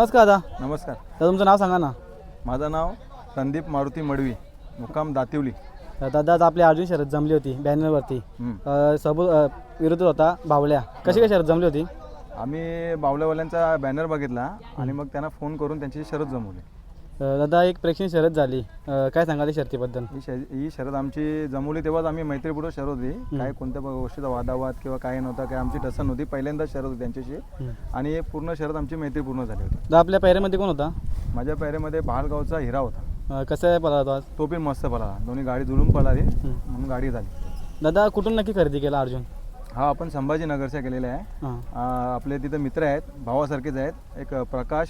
नमस्कार दादा. नमस्कार. दादा तुमचं नाव सांगा ना. माझं नाव संदीप मारुती मडवी मुक्काम दातिवली. तर दादा आज आपली अर्जुन शरद जमली होती बॅनरवरती हं. अ, सबू विरुद्ध होता बावल्या. कशी काय शरद जमली होती? आम्ही बावल्यावाल्यांचा बॅनर बघितला आणि मग त्यांना फोन करून त्यांची शरद जमवली. दादा एक प्रेक्षणीय शरद झाली. काय सांगाल या शर्तीबद्दल? ही शर ही शरद आमची जमवली तेव्हाच आम्ही मैत्रीपूर्वक शरद होती. काय कोणत्या गोष्टीचा वादावाद किंवा काय नव्हता काय आमची टसन होती पहिल्यांदा शरद होती त्यांच्याशी. आणि हे पूर्ण शरद आमची मैत्रीपूर्ण झाली होती. दादा आपल्या पैऱ्यामध्ये कोण होता? माझ्या पेरेमध्ये बहालगावचा हिरा होता. अ, कसं आहे तो आज? तो पण मस्त पळाला. दोन्ही गाडी जुळून पळाली. म्हणून गाडी झाली. दादा कुठून नक्की खरेदी केला अर्जुन? हा आपण संभाजीनगरच्या केलेला आहे. हां. आपले तिथं मित्र आहेत भावासारखेच आहेत. एक प्रकाश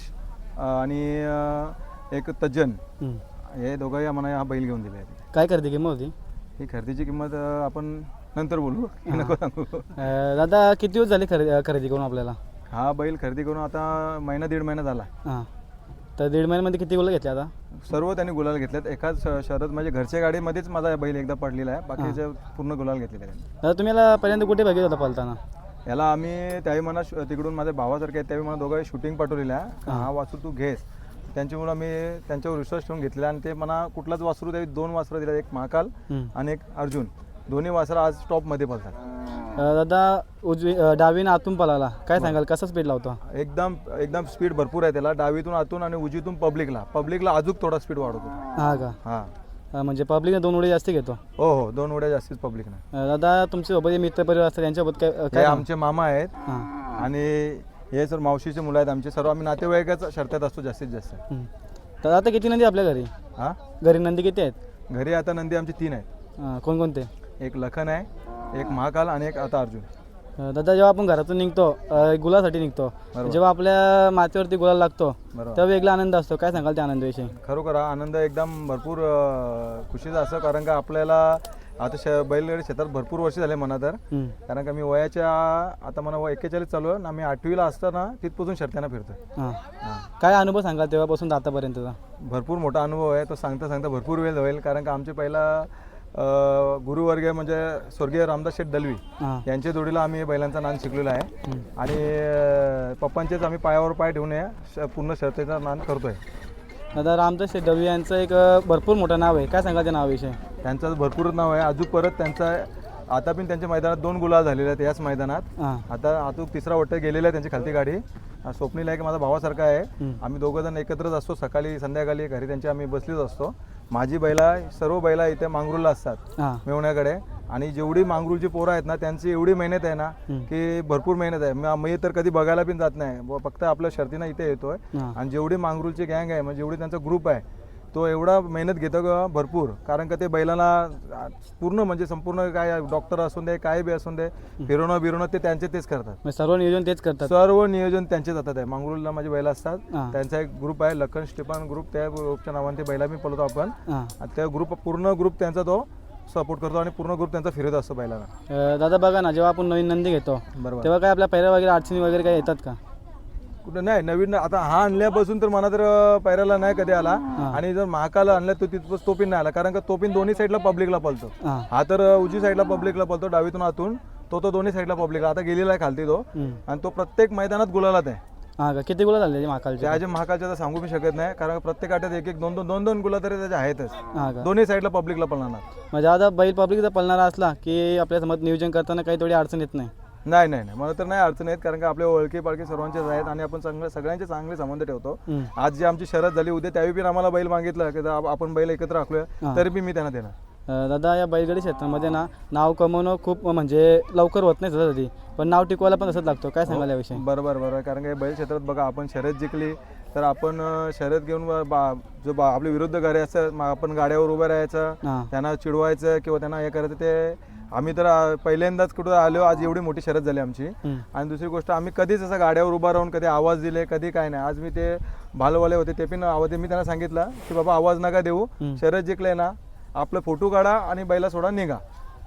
अ, आणि अ, एक तज्जन हं. हे दोघंही आम्हाला हा बैल घेऊन दिले. आहेत काय खरेदी किंमत होती? ही खरेदीची किंमत अ, आपण नंतर बोलू. नको सांगू. अ, दादा किती दिवस झाले खरेदी खरेदी करून आपल्याला? हा बैल खरेदी करून आता महिना दीड महिना झाला. हां. तर दीड महिन्यामध्ये किती गुलं घेतले आता? सर्व त्यांनी गुलाल घेतलेत. एकाच श- शरद म्हणजे घरच्या गाडीमध्येच माझा बैल एकदा पडलेला आहे. बाकीचे पूर्ण गुलाल घेतलेले आहेत दादा तुम्ही याला पहिल्यांदा कुठे बघितलं होता पळताना? याला आम्ही त्यावेळी मला शु- तिकडून माझ्या भावासारखे आहेत त्यावेळी मला दोघांनी शूटिंग पाठवलेलं आहे. हा. वासरू तू घेस त्यांच्यामुळे मी त्यांच्यावर विश्वास ठेवून घेतलेला आणि ते मला कुठलाच वासरू त्यावेळी दोन वासरं दिला एक महाकाल. आणि एक अर्जुन. दोन्ही वासरं आज टॉपमध्ये पळतात. दादा उजवी डावीनं आतून पळाला. काय सांगाल कसा स्पीड लावतो? एकदम एकदम स्पीड भरपूर आहे त्याला. डावीतून आतून आणि उजवीतून पब्लिकला पब्लिकला अजून थोडा स्पीड वाढवतो. हां का? हां. अ, म्हणजे पब्लिकने दोन उडी जास्त घेतो. हो हो. दोन उड्या जास्तीच पब्लिकनं अ, दादा तुमचे सोबत जे मित्र परिवार असतात त्यांच्यासोबत काय हे आमचे मामा आहेत. हां. आणि हे सर मावशीचे मुलं आहेत आमचे. सर्व आम्ही नातेवाईकच शर्त्यात असतो जास्तीत जास्त. हं. तर आता किती नंदी आपल्या घरी? हां? घरी नंदी किती आहेत? घरी आता नंदी आमचे तीन आहेत. अ, कोणकोणते? एक लखन आहे एक महाकाल आणि एक आता अर्जुन. अ, दादा जेव्हा आपण घरातून निघतो अ, गुलासाठी निघतो जेव्हा आपल्या माथ्यावरती गुलाल लागतो बरोबर. तेव्हा वेगळा आनंद असतो. काय सांगाल त्या आनंदाविषयी? खरोखर हा आनंद एकदम भरपूर अं, खुशीचा असं कारण का आपल्याला आता श बैलगाडी क्षेत्रात भरपूर वर्ष झाले म्हणा तर. कारण का मी वयाच्या आता मला वय एक्केचाळीस चालू आहे ना मी आठवीला असताना तिथपासून शर्त्यांना फिरतोय. हां. हां. काय अनुभव सांगाल तेव्हापासून आतापर्यंतचा? भरपूर मोठा अनुभव आहे तो सांगता सांगता भरपूर वेळ होईल कारण का आमचे पहिला अं, गुरुवर्ग म्हणजे स्वर्गीय रामदास शेठ दलवी हां. यांच्या जोडीला आम्ही बैलांचा नान शिकलेला आहे. आणि अं, पप्पांचेच आम्ही पायावर पाय ठेवून श- पूर्ण शर्तीचा नान करतोय. दादा रामदास दळवी यांचं एक भरपूर मोठं नाव आहे. काय सांगाल त्या नावाविषयी? त्यांचं भरपूर नाव आहे. अजून परत त्यांचा आता पण त्यांच्या मैदानात दोन गुलाल झालेले आहेत याच मैदानात. हां. आता अजून तिसरा वट्ट गेलेला आहे त्यांची खालती गाडी. स्वप्नील आहे माझा भावासारखा आहे. आम्ही दोघं जण एकत्रच असतो. सकाळी संध्याकाळी घरी त्यांची आम्ही बसलीच असतो. माझी बैला सर्व बैला इथे मांगरूलला असतात मेवण्याकडे. आणि जेवढी मांगरूळची पोरं आहेत ना त्यांची एवढी मेहनत आहे ना. की भरपूर मेहनत आहे. म- तर कधी बघायला पण जात नाही. फक्त आपल्या शर्तीनं इथे येतोय. आणि जेवढी मांगरूळची गँग आहे म्हणजे जेवढी त्यांचा ग्रुप आहे तो एवढा मेहनत घेतो ग भरपूर. कारण का ते बैलांना पूर्ण म्हणजे संपूर्ण काय डॉक्टर असून दे काय बी असून दे फिरवणं बिरवणं ते त्यांचे तेच करतात. मग सर्व नियोजन तेच करतात. सर्व नियोजन त्यांचे जातात आहे. मांगरूळला माझे बैल असतात. त्यांचा एक ग्रुप आहे लखन स्टिफन ग्रुप त्या ग्रुपच्या नावाने ते बैला मी पळतो आपण त्या ग्रुप पूर्ण ग्रुप त्यांचा तो सपोर्ट करतो आणि पूर्ण ग्रुप त्यांचा फिरत असतो अ, दादा बघा ना जेव्हा आपण नवीन नंदी घेतो बरोबर. तेव्हा काय आपल्या पैरा वगैरे अडचणी वगैरे काय येतात का? कुठं नाही नवीन आता हा आणल्यापासून तर मला तर अं, पैराला नाही कधी आला. आणि जर महाकाल आणला तो तिथपास तो पण नाही आला. कारण का तो पण दोन्ही साईडला पब्लिकला पळतो. हां. हा तर अं, उजवी साईडला पब्लिकला पळतो डावीतून आतून. तो तो दोन्ही साईडला पब्लिकला आता गेलेला आहे खालती तो. आणि तो प्रत्येक मैदानात गुलालात आहे. हां का? किती गुला झाले महाकालचे? त्या जे महाकालच्या तर सांगू मी शकत नाही कारण प्रत्येक आठ्यात एक एक दोन दोन दोन दोन गुला तरी त्याच्या आहेतच. हां का? दोन्ही साईडला पब्लिकला पळणार. म्हणजे आता बैल पब्लिकचा पळणारा असला की आपल्या समज नियोजन करताना काही थोडी अडचण येत नाही. नाही नाही नाही. मला तर नाही अडचण येत कारण का आपले ओळखी पाळखी सर्वांचेच आहेत आणि आपण चांगले सगळ्यांचे चांगले संबंध ठेवतो. आज जी आमची शरद झाली उद्या त्यावेळी पण आम्हाला बैल मागितलं की आप- आपण बैल एकत्र राखूया. तरी बी मी त्यांना देणार. दादा या बैलगाडी क्षेत्रामध्ये ना नाव कमवणं खूप म्हणजे लवकर होत नाही सहजासहजी पण नाव टिकवायला पण तसंच लागतो. काय सांगाल याविषयी? बरोबर बरोबर. कारण का बैल क्षेत्रात बघा आपण शर्यत जिंकली तर आपण शर्यत घेऊन बा- जो बा आपले विरुद्ध मग आपण गाड्यावर उभं राहायचं हां. त्यांना चिडवायचं किंवा त्यांना हे करायचं ते आम्ही तर पहिल्यांदाच कुठं आलो आज एवढी मोठी शर्यत झाली आमची. हं. आणि दुसरी गोष्ट आम्ही कधीच असं गाड्यावर उभा राहून कधी आवाज दिले कधी काय नाही. आज मी ते भालवाले होते ते पण आवाज मी त्यांना सांगितलं की बाबा आवाज नका देऊ. हं. शर्यत जिंकले ना आपलं फोटो काढा आणि बैला सोडा निघा.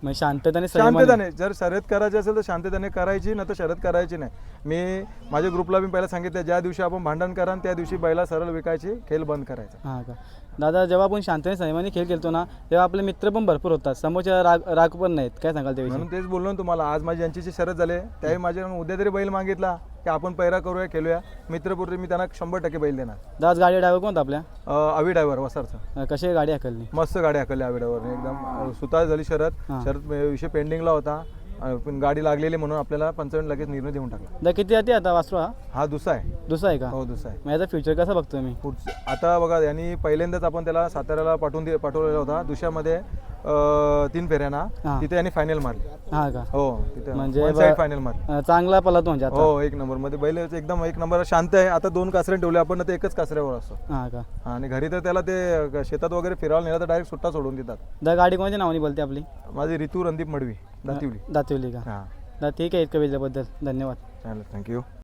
म्हणजे शांतताने शांतताने जर शर्यत करायची असेल तर शांतताने करायची ना तर शर्यत करायची नाही. मी माझ्या ग्रुपला मी पहिला सांगितलं ज्या दिवशी आपण भांडण करा त्या दिवशी बैला सरळ विकायची खेळ बंद करायचा. हां का? दादा जेव्हा आपण शांतने संयमाने खेळ खेळतो ना तेव्हा आपले मित्र पण भरपूर होतात. समोरच्या राग राग पण नाहीत. काय सांगाल त्याविषयी? म्हणून तेच बोललो ना तुम्हाला आज माझी यांची शरद झाले त्यावेळी माझ्या उद्या तरी बैल मागितला की आपण पैरा करूया खेळूया. मित्रपुरी मी त्यांना शंभर टक्के बैल देणार. दादा आज गाडी ड्रायव्हर कोणता आपल्या? अं, अवि ड्रायव्हर वसारचा. अं, कशी आहे गाडी हाकलली? मस्त गाडी हाकलली अवि ड्रायव्हरने. एकदम अं, सुतार झाली शरद. हां. शरद विषय पेंडिंगला होता. अं, पण गाडी लागलेली म्हणून आपल्याला पंचावन्न लगेच निर्णय देऊन टाकला. दादा किती जाते आता वासरू हा? हा दुसरा आहे. दुसरा आहे का? हो दुसरा आहे. मग याचा फ्युचर कसा बघतो मी? पुढचं आता बघा यांनी पहिल्यांदाच आपण त्याला साताऱ्याला पाठवून दे पाठवलेला होता. दुसऱ्यामध्ये अं, तीन फेऱ्यांना हां. तिथे यांनी फायनल मारली. हा का? हो तिथे म्हणजे ब- फायनल मारली. अं, चांगला पळतो म्हणजे आता. हो एक नंबरमध्ये. बैल एकदम एक नंबर शांत आहे. आता दोन कासरे ठेवले आपण तर एकच कासऱ्यावर असतो. हा का? आणि घरी तर त्याला ते शेतात वगैरे फिरायला नेला तर डायरेक्ट सुट्टा सोडून देतात. दादा गाडी कोणत्या नावाने बोलते आपली? माझी ऋतू रणदीप मडवी दातिवली. दातिवली का? हां. ठीक आहे इतकं वेळेबद्दल. धन्यवाद. चालेल थँक्यू